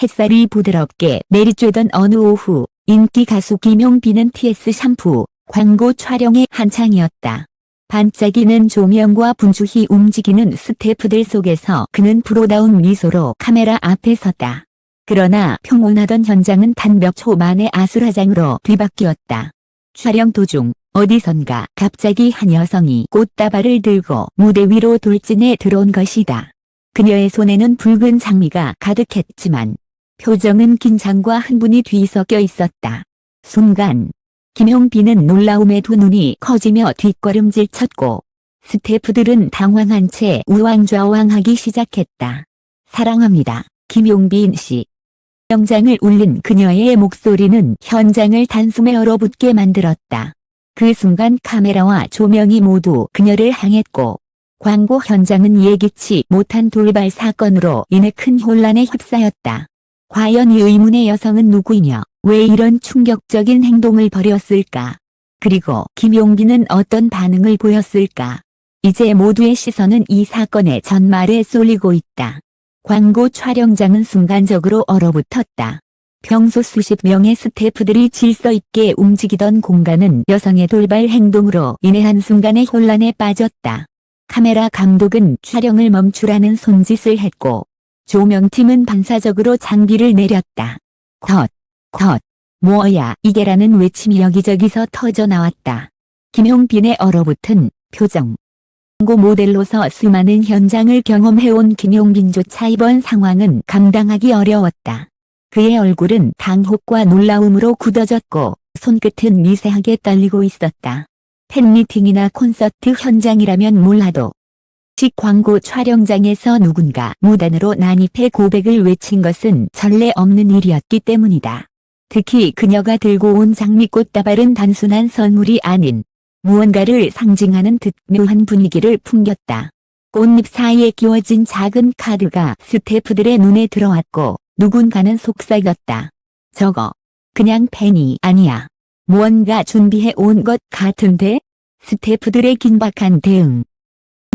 햇살이 부드럽게 내리쬐던 어느 오후 인기 가수 김용빈은 TS 샴푸 광고 촬영에 한창이었다. 반짝이는 조명과 분주히 움직이는 스태프들 속에서 그는 프로다운 미소로 카메라 앞에 섰다. 그러나 평온하던 현장은 단 몇 초 만에 아수라장으로 뒤바뀌었다. 촬영 도중 어디선가 갑자기 한 여성이 꽃다발을 들고 무대 위로 돌진해 들어온 것이다. 그녀의 손에는 붉은 장미가 가득했지만 표정은 긴장과 흥분이 뒤섞여 있었다. 순간 김용빈은 놀라움에 두 눈이 커지며 뒷걸음질 쳤고 스태프들은 당황한 채 우왕좌왕하기 시작했다. 사랑합니다. 김용빈 씨. 영장을 울린 그녀의 목소리는 현장을 단숨에 얼어붙게 만들었다. 그 순간 카메라와 조명이 모두 그녀를 향했고 광고 현장은 예기치 못한 돌발 사건으로 인해 큰 혼란에 휩싸였다. 과연 이 의문의 여성은 누구이며 왜 이런 충격적인 행동을 벌였을까? 그리고 김용빈은 어떤 반응을 보였을까? 이제 모두의 시선은 이 사건의 전말에 쏠리고 있다. 광고 촬영장은 순간적으로 얼어붙었다. 평소 수십 명의 스태프들이 질서 있게 움직이던 공간은 여성의 돌발 행동으로 인해 한순간의 혼란에 빠졌다. 카메라 감독은 촬영을 멈추라는 손짓을 했고 조명팀은 반사적으로 장비를 내렸다. 컷, 컷, 뭐야 이게라는 외침이 여기저기서 터져 나왔다. 김용빈의 얼어붙은 표정. 광고 모델로서 수많은 현장을 경험해온 김용빈조차 이번 상황은 감당하기 어려웠다. 그의 얼굴은 당혹과 놀라움으로 굳어졌고 손끝은 미세하게 떨리고 있었다. 팬미팅이나 콘서트 현장이라면 몰라도 식 광고 촬영장에서 누군가 무단으로 난입해 고백을 외친 것은 전례 없는 일이었기 때문이다. 특히 그녀가 들고 온 장미꽃 다발은 단순한 선물이 아닌 무언가를 상징하는 듯 묘한 분위기를 풍겼다. 꽃잎 사이에 끼워진 작은 카드가 스태프들의 눈에 들어왔고 누군가는 속삭였다. 저거 그냥 펜이 아니야. 무언가 준비해 온 것 같은데? 스태프들의 긴박한 대응.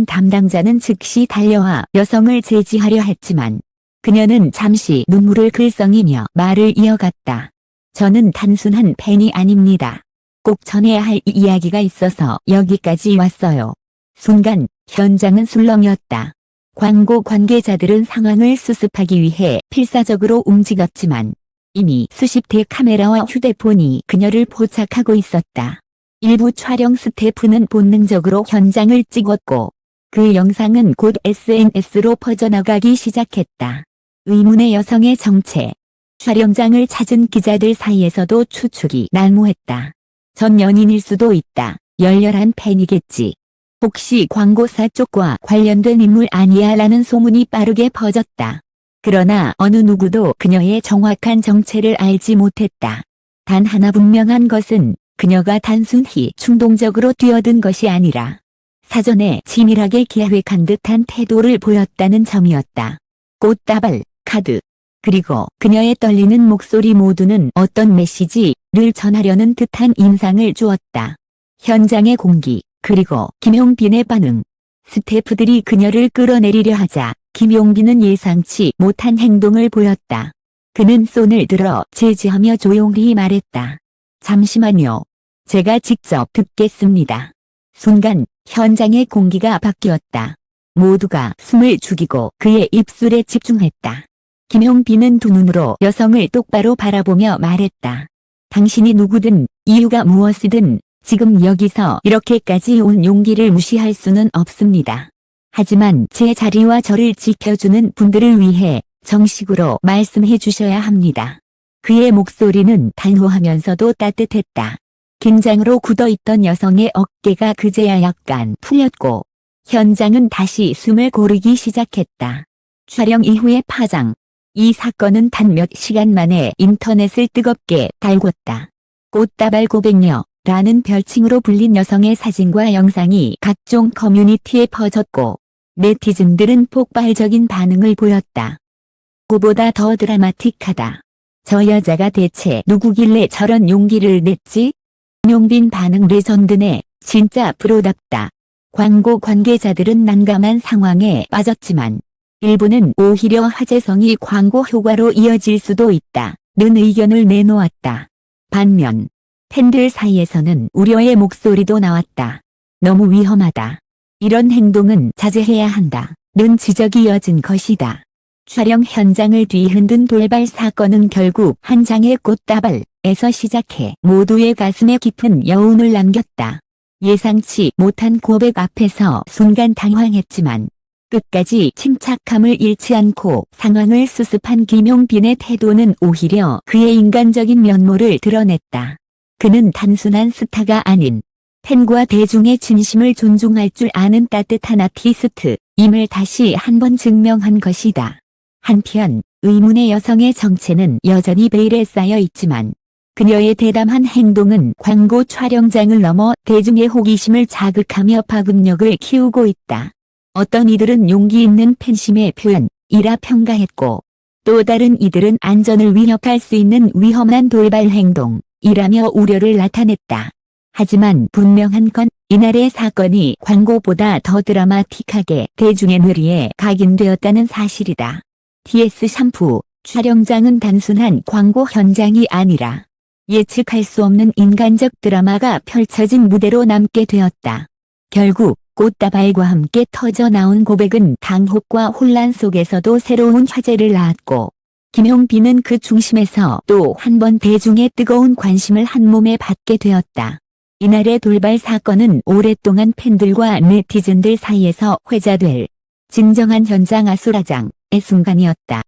담당자는 즉시 달려와 여성을 제지하려 했지만 그녀는 잠시 눈물을 글썽이며 말을 이어갔다. 저는 단순한 팬이 아닙니다. 꼭 전해야 할 이- 이야기가 있어서 여기까지 왔어요. 순간 현장은 술렁이었다. 광고 관계자들은 상황을 수습하기 위해 필사적으로 움직였지만 이미 수십 대 카메라와 휴대폰이 그녀를 포착하고 있었다. 일부 촬영 스태프는 본능적으로 현장을 찍었고 그 영상은 곧 SNS로 퍼져나가기 시작했다. 의문의 여성의 정체. 촬영장을 찾은 기자들 사이에서도 추측이 난무했다. 전 연인일 수도 있다. 열렬한 팬이겠지. 혹시 광고사 쪽과 관련된 인물 아니야 라는 소문이 빠르게 퍼졌다. 그러나 어느 누구도 그녀의 정확한 정체를 알지 못했다. 단 하나 분명한 것은 그녀가 단순히 충동적으로 뛰어든 것이 아니라 사전에 치밀하게 계획한 듯한 태도를 보였다는 점이었다. 꽃다발, 카드, 그리고 그녀의 떨리는 목소리 모두는 어떤 메시지를 전하려는 듯한 인상을 주었다. 현장의 공기, 그리고 김용빈의 반응. 스태프들이 그녀를 끌어내리려 하자 김용빈은 예상치 못한 행동을 보였다. 그는 손을 들어 제지하며 조용히 말했다. 잠시만요. 제가 직접 듣겠습니다. 순간 현장의 공기가 바뀌었다. 모두가 숨을 죽이고 그의 입술에 집중했다. 김용빈은 두 눈으로 여성을 똑바로 바라보며 말했다. 당신이 누구든 이유가 무엇이든 지금 여기서 이렇게까지 온 용기를 무시할 수는 없습니다. 하지만 제 자리와 저를 지켜주는 분들을 위해 정식으로 말씀해 주셔야 합니다. 그의 목소리는 단호하면서도 따뜻했다. 긴장으로 굳어있던 여성의 어깨가 그제야 약간 풀렸고 현장은 다시 숨을 고르기 시작했다. 촬영 이후의 파장. 이 사건은 단 몇 시간 만에 인터넷을 뜨겁게 달궜다. 꽃다발 고백녀 라는 별칭으로 불린 여성의 사진과 영상이 각종 커뮤니티에 퍼졌고 네티즌들은 폭발적인 반응을 보였다. 그보다 더 드라마틱하다. 저 여자가 대체 누구길래 저런 용기를 냈지? 용빈 반응 레전드네. 진짜 프로답다. 광고 관계자들은 난감한 상황에 빠졌지만 일부는 오히려 화제성이 광고 효과로 이어질 수도 있다. 는 의견을 내놓았다. 반면 팬들 사이에서는 우려의 목소리도 나왔다. 너무 위험하다. 이런 행동은 자제해야 한다. 는 지적이 이어진 것이다. 촬영 현장을 뒤흔든 돌발 사건은 결국 한 장의 꽃다발에서 시작해 모두의 가슴에 깊은 여운을 남겼다. 예상치 못한 고백 앞에서 순간 당황했지만 끝까지 침착함을 잃지 않고 상황을 수습한 김용빈의 태도는 오히려 그의 인간적인 면모를 드러냈다. 그는 단순한 스타가 아닌 팬과 대중의 진심을 존중할 줄 아는 따뜻한 아티스트임을 다시 한 번 증명한 것이다. 한편 의문의 여성의 정체는 여전히 베일에 쌓여 있지만 그녀의 대담한 행동은 광고 촬영장을 넘어 대중의 호기심을 자극하며 파급력을 키우고 있다. 어떤 이들은 용기 있는 팬심의 표현이라 평가했고 또 다른 이들은 안전을 위협할 수 있는 위험한 돌발 행동이라며 우려를 나타냈다. 하지만 분명한 건 이날의 사건이 광고보다 더 드라마틱하게 대중의 뇌리에 각인되었다는 사실이다. TS 샴푸 촬영장은 단순한 광고 현장이 아니라 예측할 수 없는 인간적 드라마가 펼쳐진 무대로 남게 되었다. 결국 꽃다발과 함께 터져 나온 고백은 당혹과 혼란 속에서도 새로운 화제를 낳았고 김용빈은 그 중심에서 또 한 번 대중의 뜨거운 관심을 한 몸에 받게 되었다. 이날의 돌발 사건은 오랫동안 팬들과 네티즌들 사이에서 회자될 진정한 현장 아수라장의 순간이었다.